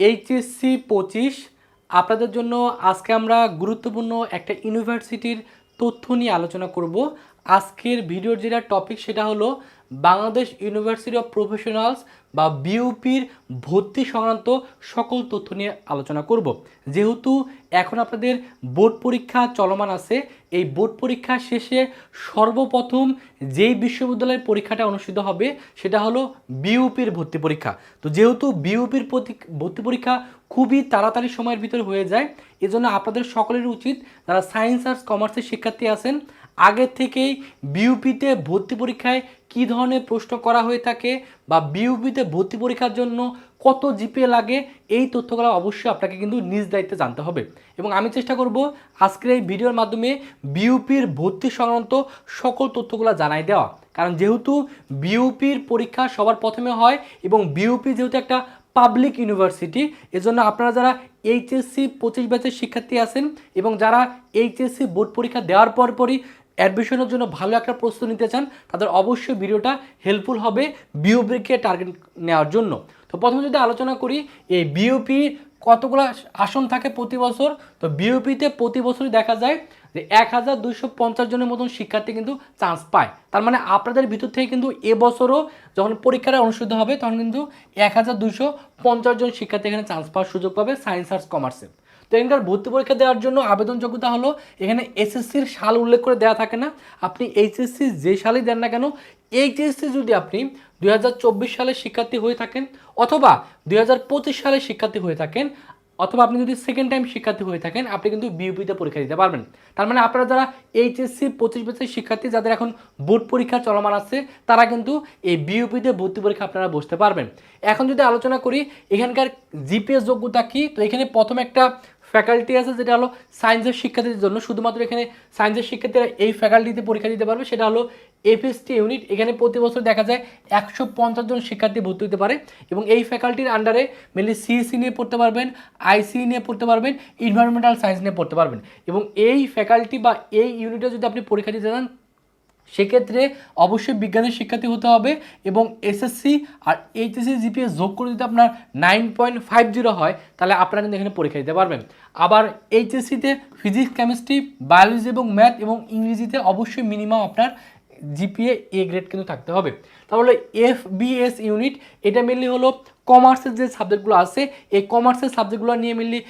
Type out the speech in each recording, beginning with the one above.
HSC পঁচিশ। আপনাদের জন্য আজকে আমরা গুরুত্বপূর্ণ একটা ইউনিভার্সিটির তথ্য নিয়ে আলোচনা করব। আজকের ভিডিওর যেটা টপিক সেটা হলো বাংলাদেশ ইউনিভার্সিটি অফ প্রফেশনালস বা বিউপির ভর্তি সংক্রান্ত সকল তথ্য নিয়ে আলোচনা করব। যেহেতু এখন আপনাদের বোর্ড পরীক্ষা চলমান আছে, এই বোর্ড পরীক্ষা শেষে সর্বপ্রথম যেই বিশ্ববিদ্যালয়ের পরীক্ষাটা অনুষ্ঠিত হবে সেটা হলো বিউপির ভর্তি পরীক্ষা। তো যেহেতু বিউপির ভর্তি পরীক্ষা খুবই তাড়াতাড়ি সময়ের ভিতরে হয়ে যায়, এজন্য আপনাদের সকলের উচিত যারা সায়েন্স আর্টস কমার্সের শিক্ষার্থী আছেন আগের থেকেই বিউপিতে ভর্তি পরীক্ষায় কী ধরনের প্রশ্ন করা হয়ে থাকে বা বিউপিতে ভর্তি পরীক্ষার জন্য কত জিপিএ লাগে, এই তথ্যগুলো অবশ্যই আপনাকে কিন্তু নিজ দায়িত্বে জানতে হবে। এবং আমি চেষ্টা করব আজকের এই ভিডিওর মাধ্যমে বিউপির ভর্তি সংক্রান্ত সকল তথ্যগুলো জানাই দেওয়া। কারণ যেহেতু বিউপির পরীক্ষা সবার প্রথমে হয় এবং বিউপি যেহেতু একটা পাবলিক ইউনিভার্সিটি এজন্য আপনারা যারা এইচএসসি পঁচিশ ব্যাচের শিক্ষার্থী আছেন এবং যারা এইচএসসি বোর্ড পরীক্ষা দেওয়ার পরপরই অ্যাডমিশনের জন্য ভালো একটা প্রস্তুতি নিতে চান, তাদের অবশ্যই ভিডিওটা হেল্পফুল হবে বিওপিকে টার্গেট নেওয়ার জন্য। তো প্রথমে যদি আলোচনা করি, এই বিওপি কতগুলো আসন থাকে প্রতি বছর? তো বিওপিতে প্রতি বছরই দেখা যায় যে এক হাজার দুইশো পঞ্চাশ জনের মতন শিক্ষার্থী কিন্তু চান্স পায়। তার মানে আপনাদের ভিতর থেকে কিন্তু এবছরও যখন পরীক্ষাটা অনুষ্ঠিত হবে, তখন কিন্তু এক হাজার দুইশো পঞ্চাশ জন শিক্ষার্থী এখানে চান্স পাওয়ার সুযোগ পাবে সায়েন্স আর্টস কমার্সে এখানকার ভর্তি পরীক্ষা দেওয়ার জন্য আবেদন যোগ্যতা হলো, এখানে এসএসসির সাল উল্লেখ করে দেওয়া থাকে না। আপনি এইচএসসি যে সালই দেন না কেন এইচএসসি যদি আপনি দু হাজার চব্বিশ সালের শিক্ষার্থী হয়ে থাকেন অথবা দুই সালের শিক্ষার্থী হয়ে থাকেন, অথবা আপনি যদি সেকেন্ড টাইম শিক্ষার্থী হয়ে থাকেন, আপনি কিন্তু বিউপিতে পরীক্ষা দিতে পারবেন। তার মানে আপনারা যারা এইচএসসি পঁচিশ বছরের শিক্ষার্থী, যাদের এখন বোর্ড পরীক্ষা চলমান আছে, তারা কিন্তু এই বিউপিতে ভর্তি পরীক্ষা আপনারা বসতে পারবেন। এখন যদি আলোচনা করি, এখানকার জিপিএস যোগ্যতা কী? তো এখানে প্রথম একটা ফ্যাকাল্টি আছে যেটা হলো সায়েন্সের শিক্ষার্থীদের জন্য। শুধুমাত্র এখানে সায়েন্সের শিক্ষার্থীরা এই ফ্যাকাল্টিতে পরীক্ষা দিতে পারবে, সেটা হলো এফএসটি ইউনিট এখানে প্রতি বছর দেখা যায় একশো পঞ্চাশ জন শিক্ষার্থী ভর্তি হতে পারে এবং এই ফ্যাকাল্টির আন্ডারে মেনলি সিএসি নিয়ে পড়তে পারবেন আইসি নিয়ে পড়তে পারবেন ইনভায়রনমেন্টাল সায়েন্স নিয়ে পড়তে পারবেন। এবং এই ফ্যাকাল্টি বা এই ইউনিটে যদি আপনি পরীক্ষা দিতে চান সেক্ষেত্রে অবশ্যই বিজ্ঞানের শিক্ষার্থী হতে হবে এবং এসএসসি আর এইচএসসি জিপিএস যোগ করে যদি আপনার নাইন পয়েন্ট ফাইভ জিরো হয়, তাহলে আপনারা কিন্তু এখানে পরীক্ষা দিতে পারবেন। আবার এইচএসসিতে ফিজিক্স কেমিস্ট্রি বায়োলজি এবং ম্যাথ এবং ইংরেজিতে অবশ্যই মিনিমাম আপনার জিপিএ এ গ্রেড কিন্তু থাকতে হবে। তাহলে এফ বিএস ইউনিট এটা মেনলি হলো কমার্সের যে সাবজেক্টগুলো আছে, এই কমার্সের সাবজেক্টগুলো নিয়ে মেনলি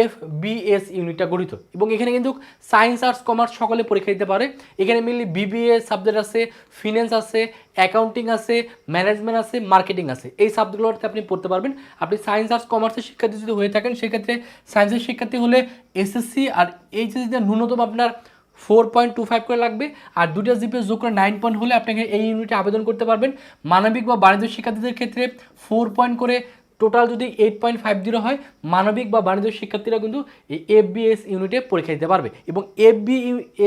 এফ বিএস ইউনিটটা গঠিত। এবং এখানে কিন্তু সায়েন্স আর্টস কমার্স সকলে পরীক্ষা দিতে পারে। এখানে মেনলি বিবিএ সাবজেক্ট আছে ফিন্যান্স আছে অ্যাকাউন্টিং আছে ম্যানেজমেন্ট আছে মার্কেটিং আছে। এই সাবজেক্টগুলোতে আপনি পড়তে পারবেন। আপনি সায়েন্স আর্টস কমার্সের শিক্ষার্থী যদি হয়ে থাকেন, সেক্ষেত্রে সায়েন্সের শিক্ষার্থী হলে এসএসসি আর এইচএসসিতে ন্যূনতম আপনার ফোর পয়েন্ট টু ফাইভ করে লাগবে। আর দুটো জিপিএস যোগ করে নাইন পয়েন্ট হলে আপনাকে এই ইউনিটে আবেদন করতে পারবেন। মানবিক বা বাণিজ্য শিক্ষার্থীদের ক্ষেত্রে ফোর পয়েন্ট করে টোটাল যদি এইট পয়েন্ট ফাইভ জিরো হয়, মানবিক বা বাণিজ্য শিক্ষার্থীরা কিন্তু এই এফ বিএস ইউনিটে পরীক্ষা দিতে পারবে। এবং এফ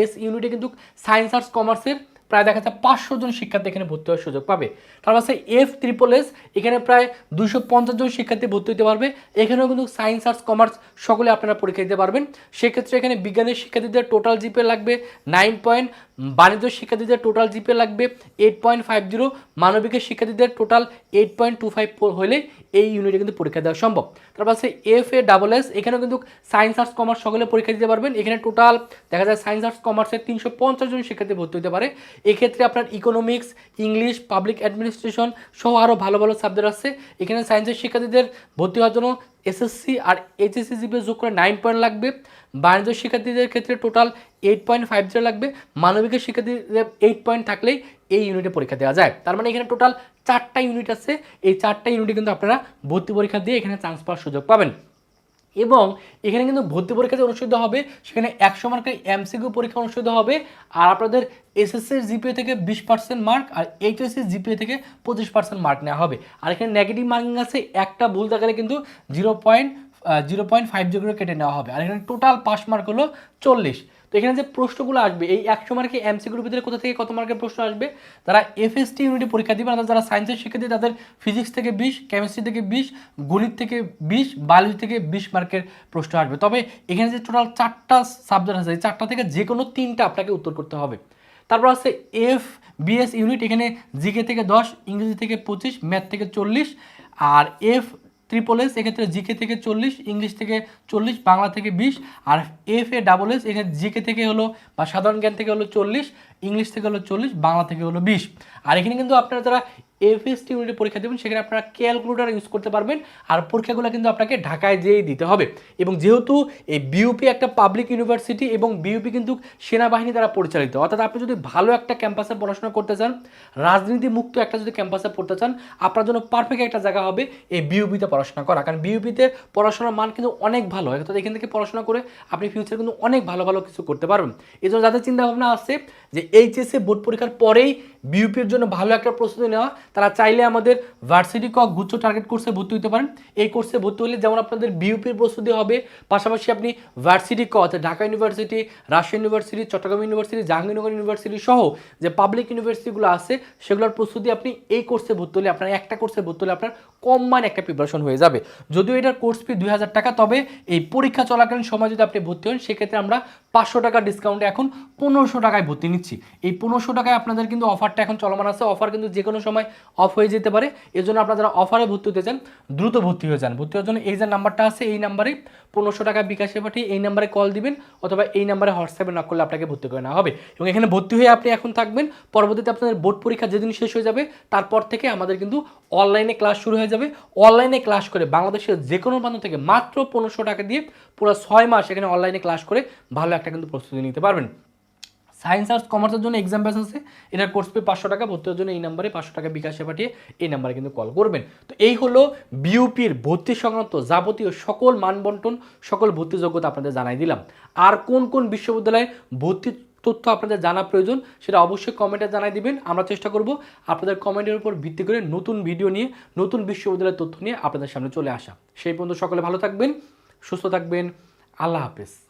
এস ইউনিটে কিন্তু সায়েন্স আর্টস কমার্সের প্রায় দেখা যাচ্ছে পাঁচশো জন শিক্ষার্থী এখানে ভর্তি হওয়ার সুযোগ পাবে। তারপর আছে এফ ত্রিপল এস এখানে প্রায় দুশো পঞ্চাশ জন শিক্ষার্থী ভর্তি হতে পারবে। এখানেও কিন্তু সায়েন্স আর্টস কমার্স সকলে আপনারা পরীক্ষা দিতে পারবেন। সেক্ষেত্রে এখানে বিজ্ঞানের শিক্ষার্থীদের টোটাল জিপে লাগবে নাইন পয়েন্ট বাণিজ্য শিক্ষার্থীদের টোটাল জিপে লাগবে এইট পয়েন্ট ফাইভ জিরো মানবিকের শিক্ষার্থীদের total eight point two five হলে এই ইউনিটে কিন্তু পরীক্ষা দেওয়া সম্ভব। তারপর আছে এফ এ ডাবল এস এখানেও কিন্তু সায়েন্স আর্টস কমার্স সকলে পরীক্ষা দিতে পারবেন। এখানে টোটাল দেখা যায় সায়েন্স আর্টস কমার্সের তিনশো পঞ্চাশ জন শিক্ষার্থী ভর্তি হতে পারে। এক্ষেত্রে আপনার ইকোনমিক্স ইংলিশ পাবলিক অ্যাডমিনিস্ট্রেশন সহ আরও ভালো ভালো সাবজেক্ট আছে এখানে সায়েন্সের শিক্ষার্থীদের ভর্তি হওয়ার জন্য এসএসসি আর এইচএসসি জিপিএ যোগ করে নাইন পয়েন্ট লাগবে। বাণিজ্য শিক্ষার্থীদের ক্ষেত্রে total eight point five zero লাগবে। মানবিকের শিক্ষার্থীদের এইট পয়েন্ট থাকলেই এই ইউনিটে পরীক্ষা দেওয়া যায়। তার মানে এখানে টোটাল চারটা ইউনিট আছে। এই চারটা ইউনিটে কিন্তু আপনারা ভর্তি পরীক্ষা দিয়ে এখানে চান্স পাওয়ার সুযোগ পাবেন। এবং এখানে কিন্তু ভর্তি পরীক্ষা যে অনুষ্ঠিত হবে, সেখানে একশো মার্কের এমসিকিউ পরীক্ষা অনুষ্ঠিত হবে, আর আপনাদের এসএসসির জিপিএ থেকে বিশ পার্সেন্ট মার্ক আর এইচএসসির জিপিএ থেকে পঁচিশ পার্সেন্ট মার্ক নেওয়া হবে। আর এখানে নেগেটিভ মার্কিং আছে, একটা ভুল থাকলে কিন্তু zero point zero point five zero কেটে নেওয়া হবে। আর এখানে টোটাল পাস মার্ক হলো চল্লিশ। তো এখানে যে প্রশ্নগুলো আসবে, এই একশো মার্কে এমসিকিউর ভিতরে কোথা থেকে কত মার্কের প্রশ্ন আসবে? তারা এফএসটি ইউনিটে পরীক্ষা দিবে, অর্থাৎ যারা সায়েন্সের শিক্ষার্থী, তাদের ফিজিক্স থেকে বিশ কেমিস্ট্রি থেকে বিশ, গণিত থেকে বিশ বায়োলজি থেকে বিশ মার্কের প্রশ্ন আসবে। তবে এখানে যে টোটাল চারটা সাবজেক্ট আছে, এই চারটা থেকে যে কোনো তিনটা আপনাকে উত্তর করতে হবে। তারপর আছে এফ বিএস ইউনিট এখানে জিকে থেকে দশ, ইংরেজি থেকে পঁচিশ ম্যাথ থেকে চল্লিশ, আর এফ ট্রিপল এস এক্ষেত্রে জিকে থেকে চল্লিশ ইংলিশ থেকে চল্লিশ, বাংলা থেকে বিশ, আর এফ এ ডাবল এস এখানে জিকে থেকে হলো, বা সাধারণ জ্ঞান থেকে হলো চল্লিশ ইংলিশ থেকে হলো চল্লিশ, বাংলা থেকে হলো বিশ। আর এখানে কিন্তু আপনারা যারা এফএসটি ইউনিটের পরীক্ষা দেবেন, সেখানে আপনারা ক্যালকুলেটার ইউজ করতে পারবেন, আর পরীক্ষাগুলো কিন্তু আপনাকে ঢাকায় যেয়েই দিতে হবে। এবং যেহেতু এই বিউপি একটা পাবলিক ইউনিভার্সিটি এবং বিউপি কিন্তু সেনাবাহিনী দ্বারা পরিচালিত, অর্থাৎ আপনি যদি ভালো একটা ক্যাম্পাসে পড়াশোনা করতে চান রাজনীতি মুক্ত একটা যদি ক্যাম্পাসে পড়তে চান, আপনার জন্য পারফেক্ট একটা জায়গা হবে এই বিউপিতে পড়াশোনা করা। কারণ বিউপিতে পড়াশোনার মান কিন্তু অনেক ভালো হয় অর্থাৎ এখান থেকে পড়াশোনা করে আপনি ফিউচার কিন্তু অনেক ভালো ভালো কিছু করতে পারবেন। এই জন্য যাদের চিন্তা ভাবনা আছে যে এইচএসএ বোর্ড পরীক্ষার পরেই বিউপির জন্য ভালো একটা প্রস্তুতি নেওয়া। তারা চাইলে আমাদের ভার্সিটি কক গুচ্ছ টার্গেট কোর্সে ভর্তি হতে পারেন। এই কোর্সে ভর্তি হলে যেমন আপনাদের বিউপির প্রস্তুতি হবে, পাশাপাশি আপনি ভার্সিটি ক অর্থাৎ Dhaka university Rajshahi university Chattogram university Jahangirnagar university সহ যে পাবলিক ইউনিভার্সিটিগুলো আছে, সেগুলোর প্রস্তুতি আপনি এই কোর্সে ভর্তি হলে, আপনার একটা কোর্সে ভর্তি হলে আপনার কম মান একটা প্রিপারেশন হয়ে যাবে। যদিও এটার কোর্স ফি দুই হাজার টাকা, তবে এই পরীক্ষা চলাকালীন সময় যদি আপনি ভর্তি হন, সেক্ষেত্রে আমরা পাঁচশো টাকার ডিসকাউন্টে এখন পনেরোশো টাকায় ভর্তি নিচ্ছি। এই পনেরোশো টাকায় আপনাদের কিন্তু অফারটা এখন চলমান আছে। অফার কিন্তু যে কোনো সময় অফ হয়ে যেতে পারে। এর জন্য আপনারা যারা অফারে ভর্তি হতে চান, দ্রুত ভর্তি হয়ে যান। ভর্তি হওয়ার জন্য এই যে নাম্বারটা আছে, এই নাম্বারে পনেরোশো টাকা বিকাশে পাঠিয়ে এই নাম্বারে কল দিবেন অথবা এই নাম্বারে হোয়াটসঅ্যাপে না করলে আপনাকে ভর্তি করে নেওয়া হবে। এবং এখানে ভর্তি হয়ে আপনি এখন থাকবেন। পরবর্তীতে আপনাদের বোর্ড পরীক্ষা যেদিন শেষ হয়ে যাবে, তারপর থেকে আমাদের কিন্তু অনলাইনে ক্লাস শুরু হয়ে যাবে। অনলাইনে ক্লাস করে বাংলাদেশের যে কোনো প্রান্ত থেকে মাত্র পনেরোশো টাকা দিয়ে পুরো ছয় মাস এখানে অনলাইনে ক্লাস করে ভালো একটা কিন্তু প্রস্তুতি নিতে পারবেন। সায়েন্স আর্টস কমার্সের জন্য এক্সাম ব্যাস আছে। এটার কোর্স ফি পাঁচশো টাকা ভর্তি হওয়ার জন্য এই নাম্বারে পাঁচশো টাকা বিকাশে পাঠিয়ে এই নাম্বারে কিন্তু কল করবেন। তো এই হলো বিউপির ভর্তি সংক্রান্ত যাবতীয় সকল মানবন্টন, সকল ভর্তি যোগ্যতা আপনাদের জানাই দিলাম। আর কোন কোন বিশ্ববিদ্যালয়ে ভর্তি তথ্য আপনাদের জানা প্রয়োজন, সেটা অবশ্যই কমেন্টে জানাই দিবেন। আমরা চেষ্টা করব আপনাদের কমেন্টের উপর ভিত্তি করে নতুন ভিডিও নিয়ে, নতুন বিশ্ববিদ্যালয়ের তথ্য নিয়ে আপনাদের সামনে চলে আসা। সেই পর্যন্ত সকলে ভালো থাকবেন, সুস্থ থাকবেন। আল্লাহ হাফেজ।